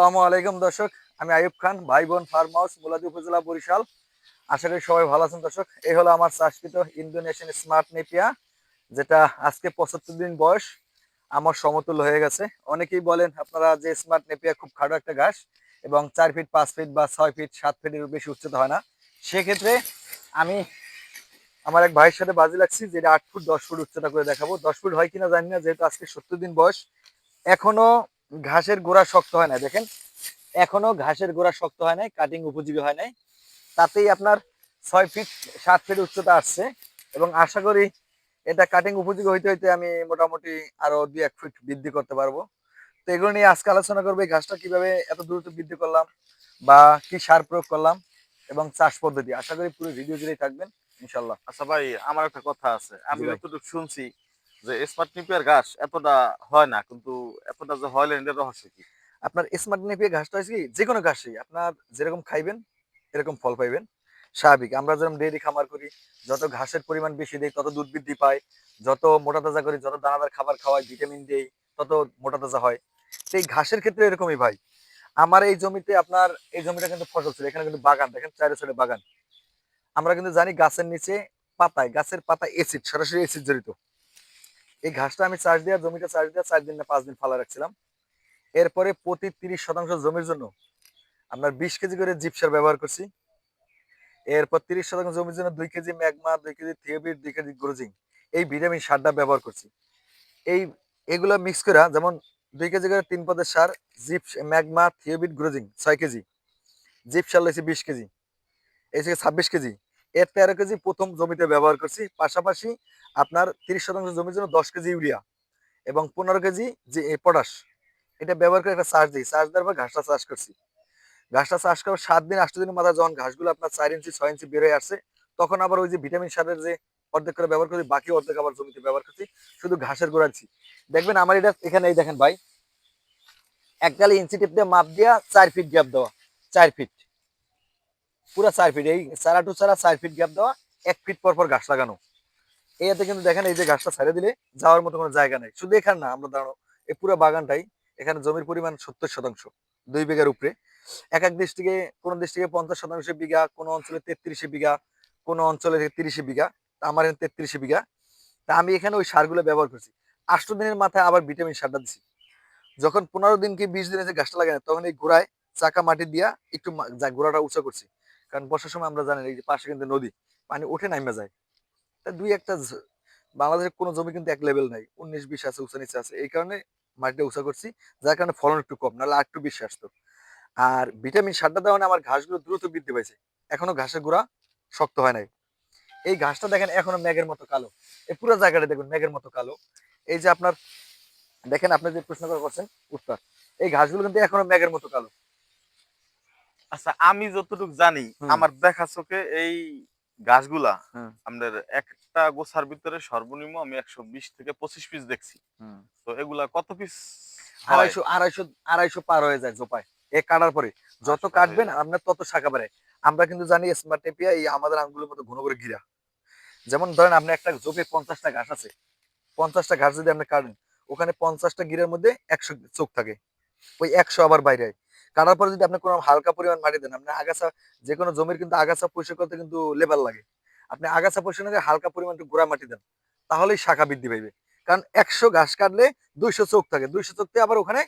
আসসালামু আলাইকুম দর্শক, আমি আয়ুব খান ভাই বোন ফার্ম হাউস, মুলাদি উপজেলা বরিশাল। আশা করি সবাই ভালো আছেন দর্শক। এই হলো আমার চাষকৃত ইন্দোনেশিয়ান স্মার্ট নেপিয়া, যেটা আজকে পঁচাত্তর দিন বয়স, আমার সমতুল্য হয়ে গেছে। অনেকেই বলেন, আপনারা যে স্মার্ট নেপিয়া খুব খাটো একটা ঘাস, এবং চার ফিট, পাঁচ ফিট বা ছয় ফিট, সাত ফিটের বেশি উচ্চতা হয় না। সেক্ষেত্রে আমি আমার এক ভাইয়ের সাথে বাজি লাগছি যেটা আট ফুট, দশ ফুট উচ্চতা করে দেখাবো। দশ ফুট হয় কিনা জানি না, যেহেতু আজকে সত্তর দিন বয়স। এখনও ঘাসের গোড়া শক্ত হয় না দেখেন। এখনও ঘাসের গোড়া শক্ত হয় নাই কাটিং উপযোগী হয় নাই। তাতেই আপনার ছয় ফিট সাত ফিট উচ্চতা আসছে এবং আশা করি এটা কাটিং উপযোগী হইতে হইতে আমি মোটামুটি আরও দুই এক ফিট বৃদ্ধি করতে পারব। তো এগুলো নিয়ে আজকে আলোচনা করব এই ঘাসটা কীভাবে এত দ্রুত বৃদ্ধি করলাম বা কি সার প্রয়োগ করলাম এবং চাষ পদ্ধতি। আশা করি পুরো ভিডিও জুড়েই থাকবেন ইনশাল্লাহ আচ্ছা ভাই আমার একটা কথা আছে। আমি যতটুকু শুনছি যে স্মার্ট নিপিয়ার ঘাস এতটা হয় না, কিন্তু এতটা যে হয় এটার রহস্য কি? আপনার স্মার্ট নেপিয়ে ঘাসটা হচ্ছে কি যে কোনো ঘাসই আপনার যেরকম খাইবেন, এরকম ফল পাইবেন, স্বাভাবিক। আমরা যেরকম ডেইরি খামার করি, যত ঘাসের পরিমাণ বেশি দেই, তত দুধ বৃদ্ধি পায়, যত মোটা তাজা করি, যত দানাদার খাবার খাওয়াই ভিটামিন দেই, তত মোটা তাজা হয়। সেই ঘাসের ক্ষেত্রে এরকমই ভাই। আমার এই জমিতে আপনার, এই জমিটা কিন্তু ফসল ছিল, এখানে কিন্তু বাগান, দেখেন চারি সাইডে বাগান। আমরা কিন্তু জানি গাছের নিচে পাতায়, গাছের পাতা এসিড সরাসরি এসিড জড়িত। এই ঘাসটা আমি চাষ দেওয়া জমিটা চাষ দেওয়া চার দিন না পাঁচ দিন ফালা রাখছিলাম। এরপরে প্রতি তিরিশ শতাংশ জমির জন্য আপনার বিশ কেজি করে জিপ সার ব্যবহার করছি। এরপর তিরিশ শতাংশ জমির জন্য দুই কেজি ম্যাগমা, দুই কেজি থিওবিট, দুই কেজি গ্রোজিং এই ভিটামিন সারটা ব্যবহার করছি। এই, এগুলো মিক্স করে যেমন দুই কেজি করে তিন পদের সার জিপ ম্যাগমা, থিওবিট, গ্রোজিং ছয় কেজি। জিপ সার বিশ কেজি। এই থেকে ছাব্বিশ কেজি। এর তেরো কেজি প্রথম জমিতে ব্যবহার করছি। পাশাপাশি আপনার তিরিশ শতাংশ জমির জন্য দশ কেজি ইউরিয়া এবং পনেরো কেজি যে পটাশ, এটা ব্যবহার করে একটা চাষ দিই। চাষ দেওয়ার পর ঘাসটা চাষ করছি। ঘাসটা চাষ করার সাত দিন, আট দিনের মাথায় যখন ঘাসগুলো আপনার চার ইঞ্চি, ছয় ইঞ্চি বের হয়ে আসছে তখন আবার ওই যে ভিটামিন সারের যে অর্ধেক করে ব্যবহার করছি বাকি অর্ধেক আবার জমিতে ব্যবহার করছি। শুধু ঘাসের গোড়াচ্ছি দেখবেন আমার এটা এখানে এই দেখেন ভাই এককালে ইঞ্চি টিপ দিয়ে মাপ দিয়া চার ফিট গ্যাপ দেওয়া, চার ফিট পুরা চার ফিট এই চারা টু চারা চার ফিট গ্যাপ দেওয়া, এক ফিট পর পর ঘাস লাগানো। এতে কিন্তু দেখেন, এই যে ঘাসটা ছেড়ে দিলে যাওয়ার মতো কোনো জায়গা নেই। শুধু এখানে না, আমরা দাঁড়ানো, এই পুরো বাগানটাই এখানে জমির পরিমাণ সত্তর শতাংশ, দুই বিঘার উপরে। এক এক ডিস্ট্রিক্টে কোন ডিস্ট্রিক্টে পঞ্চাশ শতাংশ বিঘা, কোন অঞ্চলে তেত্রিশে বিঘা, কোন অঞ্চলে তিরিশে বিঘা, তা আমার এখানে তেত্রিশে বিঘা। তা আমি এখানে ওই সারগুলো ব্যবহার করছি। আষ্ট দিনের মাথায় আবার ভিটামিন সারটা দিছি। যখন পনেরো দিন কি বিশ দিনে যে গাছটা লাগে তখন এই গোড়ায় চাকা মাটি দিয়া একটু গোড়াটা উঁচা করছি। কারণ বর্ষার সময় আমরা জানি এই যে পাশে কিন্তু নদী, পানি উঠে নামে যায়। তা দুই একটা বাংলাদেশের কোনো জমি কিন্তু এক লেভেল নাই, উনিশ, বিশ আছে, উঁচা নিচে আছে। এই কারণে মাটিটা উঁচা করছি, যার কারণে ফলন একটু কম, নাহলে আর একটু বেশি আসতো। আর ভিটামিন সারটা দেওয়া আমার ঘাসগুলো দ্রুত বৃদ্ধি পাইছে। এখনও ঘাসের গোড়া শক্ত হয় নাই। এই ঘাসটা দেখেন এখনও ম্যাগের মতো কালো। এই পুরো জায়গাটা দেখুন ম্যাগের মতো কালো। এই যে আপনার, দেখেন আপনি যে প্রশ্ন করে করছেন উত্তর। এই ঘাসগুলো কিন্তু এখনও ম্যাগের মতো কালো। আচ্ছা আমি যতটুকু জানি আমার দেখা চোখে এই হুম। আমাদের একটা গোছার ভিতরে সর্বনিম্ন আমি একশো বিশ থেকে পঁচিশ পিস দেখছি। তো এগুলা কত পিস আড়াইশো আড়াইশো আড়াইশো পার হয়ে যায় জোপায়। এ কাটার পরে যত আচ্ছা, কাটবেন আপনার তত শাখা বাড়ে। আমরা কিন্তু জানি স্মার্ট টেপিয়া এই আমাদের আঙ্গুলের মতো ঘন করে ঘিরা। যেমন ধরেন আপনি একটা জোপে পঞ্চাশটা ঘাস আছে পঞ্চাশটা ঘাস যদি আপনি কাটেন ওখানে পঞ্চাশটা গিরের মধ্যে একশো চোখ থাকে। ওই একশো আবার বাইরে হয় কাটার পরে যদি আপনি কোনো হালকা পরিমাণ মাটি দেন আপনি আগাছা যে কোনো জমির কিন্তু আগাছা পরিষ্কার করতে কিন্তু লেবার লাগে। আপনি আগাছা পরিষ্কার করে হালকা পরিমাণ একটু গোড়া মাটি দেন তাহলেই শাখা বৃদ্ধি পাইবে। কারণ একশো ঘাস কাটলে দুইশো চোখ থাকে দুইশো চোখ আবার ওখানে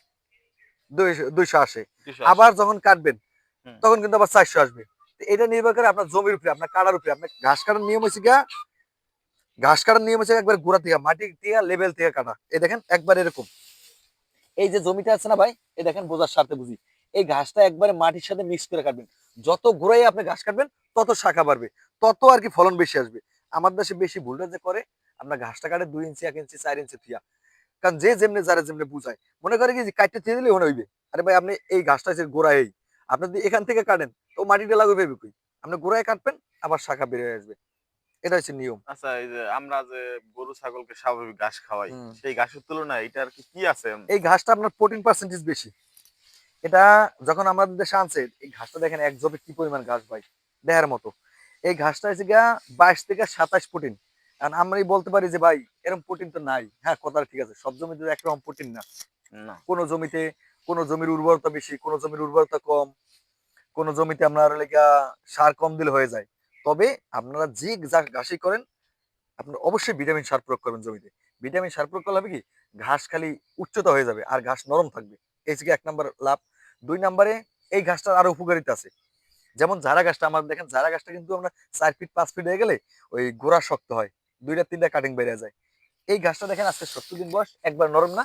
দুইশো আসে। আবার যখন কাটবেন তখন কিন্তু আবার চারশো আসবে। এটা নির্ভর করে আপনার জমির উপরে আপনার কাটার উপরে। আপনার ঘাস কাটার নিয়ম হচ্ছে গিয়া ঘাস কাটার নিয়ম হচ্ছে একবার গোড়া থেকে মাটি থেকে লেভেল থেকে কাটা। এই দেখেন একবার এরকম। এই যে জমিটা আছে না ভাই এই দেখেন বোঝার স্বার্থে বুঝি। এই ঘাসটা একবারে মাটির সাথে মিক্স করে কাটবেন। যত গোড়াই আপনি ঘাস কাটবেন তত শাখা বাড়বে তত আর কি ফলন বেশি আসবে। আমার দেশে বেশি ভুলটা যে করে আমরা ঘাসটা কাটে দুই ইঞ্চি এক ইঞ্চি চার ইঞ্চি থিয়া। কারণ যে যেমনি যারা যেমনি বুঝায়। মনে করে কি কাটতে থিয়ে দিলে মনে হইবে? আরে ভাই আপনি এই গাছটা আছে গোড়া এই আপনি যদি এখান থেকে কাটেন তো মাটিটা লাগবে ভেবে কই? আপনি গোড়ায় কাটবেন আবার শাখা বের হয়ে আসবে। এটা হচ্ছে নিয়ম। আচ্ছা এই যে আমরা যে গরু ছাগলকে স্বাভাবিক ঘাস খাওয়াই সেই ঘাসের তুলনায় এটার কি আছে এই ঘাসটা আপনার প্রোটিন পার্সেন্টেজ বেশি। এটা যখন আমাদের দেশে আনছে এই ঘাসটা দেখেন এক জবে কি পরিমাণ ঘাস ভাই? দেহের মতো। এই ঘাসটা হচ্ছে গিয়া বাইশ থেকে সাতাশ প্রোটিন। কারণ আমরাই বলতে পারি যে ভাই এরকম প্রোটিন তো নাই। হ্যাঁ কথা ঠিক আছে সব জমিতে একরকম প্রোটিন না। কোনো জমিতে কোন জমির উর্বরতা বেশি কোন জমির উর্বরতা কম কোন জমিতে আপনার লেগা সার কম দিলে হয়ে যায়। তবে আপনারা যে যা- ঘাসই করেন আপনার অবশ্যই ভিটামিন সার প্রয়োগ করবেন জমিতে। ভিটামিন সার প্রয়োগ করলে হবে কি ঘাস খালি উচ্চতা হয়ে যাবে আর ঘাস নরম থাকবে। এই থেকে এক নম্বর লাভ। দুই নম্বরে এই ঘাসটার আরও উপকারিতা আছে। যেমন জারা গাছটা আমার দেখেন জারা গাছটা কিন্তু আমরা চার ফিট পাঁচ ফিট হয়ে গেলে ওই গোড়া শক্ত হয় দুইটা তিনটা কাটিং বেরিয়ে যায়। এই ঘাসটা দেখেন আজকে সত্তর দিন বয়স একবার নরম না?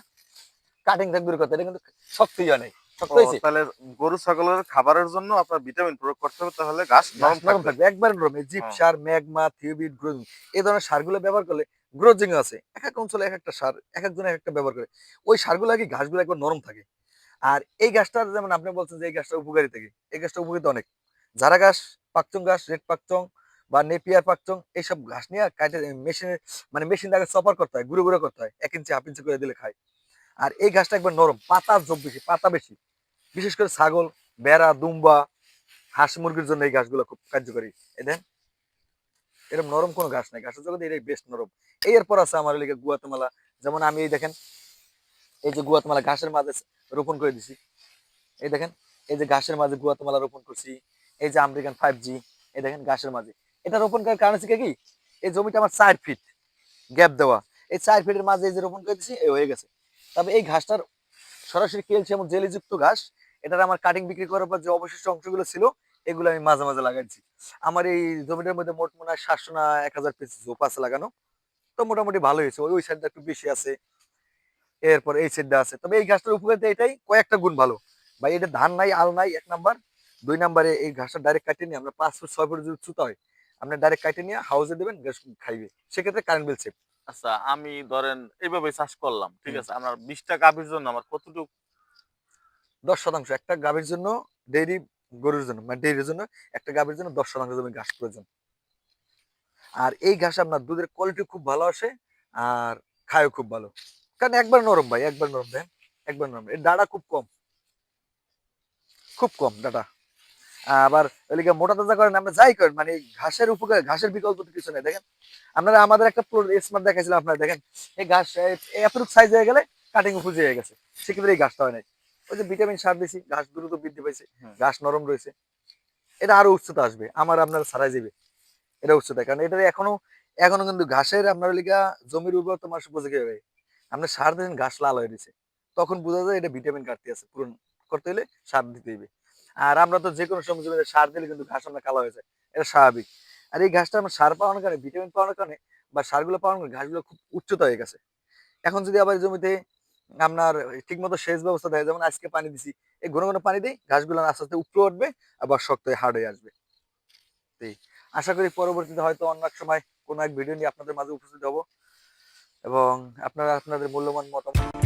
কাটিং থাকবে কথা এটা কিন্তু শক্তই হয় নাই শক্ত ও, হয়েছে। তাহলে গরু ছাগলের খাবারের জন্য আপনার ভিটামিন প্রয়োগ করতে হবে তাহলে ঘাস নরম থাকবে। একবার নরম এই জিপ হ্যাঁ। সার ম্যাগমা থিওবিট গ্রোজিং এই ধরনের সারগুলো ব্যবহার করলে গ্রোজিং আছে এক এক অঞ্চলে এক একটা সার এক একজন এক একটা ব্যবহার করে। ওই সারগুলো ঘাসগুলো একবার নরম থাকে। আর এই গাছটার যেমন আপনি বলছেন যে এই গাছটা উপকারী থাকে, এই গাছটা উপকারিতা অনেক। যারা গাছ, পাকচং গাছ, রেড পাকচং বা নেপিয়ার পাকচং, এইসব ঘাস নিয়ে কাটে মেশিনে মানে মেশিন আগে চপার করতে হয়, গুঁড়ো গুঁড়ো করতে হয়, এক ইঞ্চি, হাফ ইঞ্চি করে দিলে খায়। আর এই গাছটা একবার নরম, পাতা জব বেশি, পাতা বেশি। বিশেষ করে ছাগল বেড়া দুম্বা, হাঁস মুরগির জন্য এই গাছগুলো খুব কার্যকরী। এই দেন এরকম নরম কোনো ঘাস নাই ঘাসের জগতে এটাই বেস্ট নরম। এরপর আছে আমার এলাকা গুয়াতে গুয়াতেমালা। যেমন আমি এই দেখেন এই যে গুয়াতেমালা ঘাসের মাঝে রোপণ করে দিছি। এই দেখেন, এই যে ঘাসের মাঝে গুয়াতেমালা রোপণ করছি, এই যে আমেরিকান ফাইভ জি এই দেখেন ঘাসের মাঝে। এটা রোপণ করার কারণ হচ্ছে কি? এই জমিটা আমার চার ফিট গ্যাপ দেওয়া। এই চার ফিটের মাঝে এই যে রোপণ করে দিছি, এই হয়ে গেছে। তবে এই ঘাসটার সরাসরি ক্যালসিয়াম জেলিযুক্ত ঘাস, এটার আমার কাটিং বিক্রি করার পর যে অবশিষ্ট অংশগুলো ছিল, এগুলো আমি মাঝে মাঝে লাগাইছি আমার এই জমিটার মধ্যে মোট মনে হয় সাতশো না এক হাজার পিস ঝোপ আছে লাগানো। তো মোটামুটি ভালো হয়েছে, ওই ওই সাইডটা একটু বেশি আছে। এরপর এই সাইডটা আছে। তবে এই গাছটার উপকারিতা এটাই কয়েকটা গুণ ভালো। ভাই এটা ধান নাই আল নাই এক নাম্বার। দুই নাম্বারে এই ঘাসটা ডাইরেক্ট কাটিয়ে নিয়ে আমরা পাঁচ ফুট ছয় ফুট যদি চুতা হয় আপনি ডাইরেক্ট কাটিয়ে নিয়ে হাউসে দেবেন ঘাস খাইবে। সেক্ষেত্রে কারেন্ট বিল সেভ আচ্ছা আমি ধরেন এইভাবে চাষ করলাম ঠিক আছে? আমার বিশটা গাভীর জন্য আমার কতটুকু? দশ শতাংশ। একটা গাভীর জন্য ডেইরি গরুর জন্য মানে ডেইরির জন্য একটা গাভীর জন্য দশ শতাংশ জমি ঘাস প্রয়োজন। আর এই ঘাস আপনার দুধের কোয়ালিটি খুব ভালো আসে আর খায়ও খুব ভালো। কারণ একবার নরম ভাই একবার নরম দেন। একবার নরম। এর ডাটা খুব কম। খুব কম ডাটা আবার ওইদিকে মোটা তাজা করেন আমরা যাই করেন মানে ঘাসের উপকার ঘাসের বিকল্প তো কিছু নেই দেখেন। আপনারা আমাদের একটা স্মার্ট দেখাইছিলাম আপনারা দেখেন। এই ঘাস এতটুকু সাইজ হয়ে গেলে কাটিং উপজে হয়ে গেছে। সেক্ষেত্রে এই ঘাসটা হয় নাই। ওই যে ভিটামিন সার দিছি ঘাস দ্রুত বৃদ্ধি পাইছে ঘাস নরম রয়েছে। এটা আরও উচ্চতা আসবে আমার আপনার সারাই যাবে এটা উচ্চতা কারণ এটা এখনও এখনও কিন্তু ঘাসের আপনার লিগা জমির উর্বরতা মাস উপযোগী হবে। আপনি সার দিন ঘাস লাল হয়ে দিছে তখন বোঝা যায় এটা ভিটামিন ঘাটতি আছে, পূরণ করতে হলে সার দিতে হবে। আর আমরা তো যে কোনো সময় জমিতে সার দিলে কিন্তু ঘাস আমরা কালো হয়ে যায়, এটা স্বাভাবিক। আর এই ঘাসটা আমরা সার পাওয়ানোর কারণে, ভিটামিন পাওয়ানোর কারণে বা সারগুলো পাওয়ানোর কারণে ঘাসগুলো খুব উচ্চতা হয়ে গেছে। এখন যদি আবার জমিতে আপনার ঠিক মতো সেচ ব্যবস্থা দেয়, যেমন আজকে পানি দিছি, এই ঘন ঘন পানি দিই ঘাসগুলো আস্তে আস্তে উপরে উঠবে, আবার শক্ত হয়ে হার্ড হয়ে আসবে। আশা করি পরবর্তীতে হয়তো অন্য এক সময় কোনো এক ভিডিও নিয়ে আপনাদের মাঝে উপস্থিত হব। এবং আপনারা আপনাদের মূল্যবান মতামত